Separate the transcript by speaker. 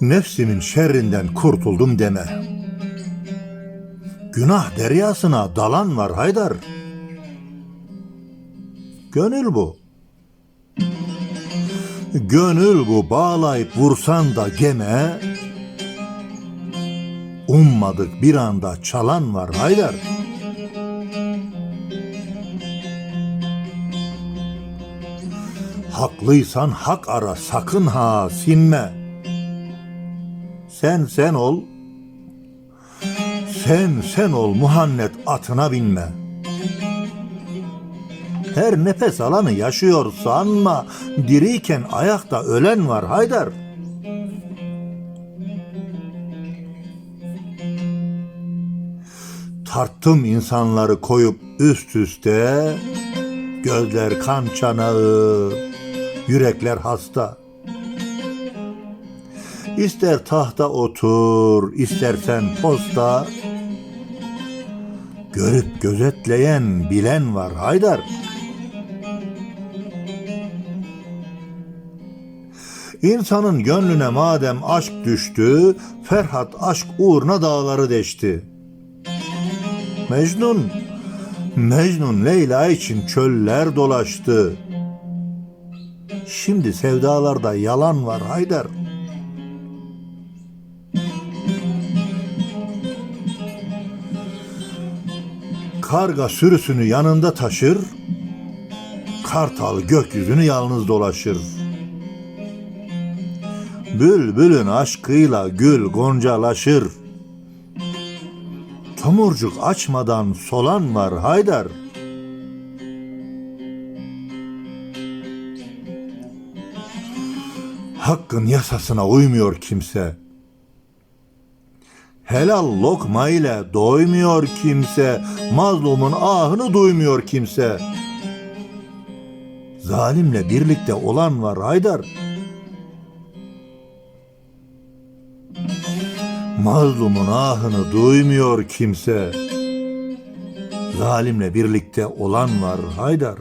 Speaker 1: Nefsimin şerrinden kurtuldum deme. Günah deryasına dalan var Haydar. Gönül bu. Gönül bu bağlayıp vursan da geme. Ummadık bir anda çalan var Haydar. Haklıysan hak ara sakın ha sinme. Sen sen ol. Sen sen ol muhannet atına binme. Her nefes alanı yaşıyor sanma. Diriyken ayakta ölen var Haydar. Tarttım insanları koyup üst üste. Gözler kan çanağı, yürekler hasta. İster tahta otur, istersen posta. Görüp gözetleyen, bilen var Haydar. İnsanın gönlüne madem aşk düştü, Ferhat aşk uğruna dağları deşti. Mecnun, Mecnun Leyla için çöller dolaştı. Şimdi sevdalarda yalan var Haydar. Karga sürüsünü yanında taşır, kartal gökyüzünü yalnız dolaşır. Bülbülün aşkıyla gül goncalaşır. Tomurcuk açmadan solan var Haydar. Hakkın yasasına uymuyor kimse. Helal lokma ile doymuyor kimse. Mazlumun ahını duymuyor kimse. Zalimle birlikte olan var Haydar. Mazlumun ahını duymuyor kimse. Zalimle birlikte olan var Haydar.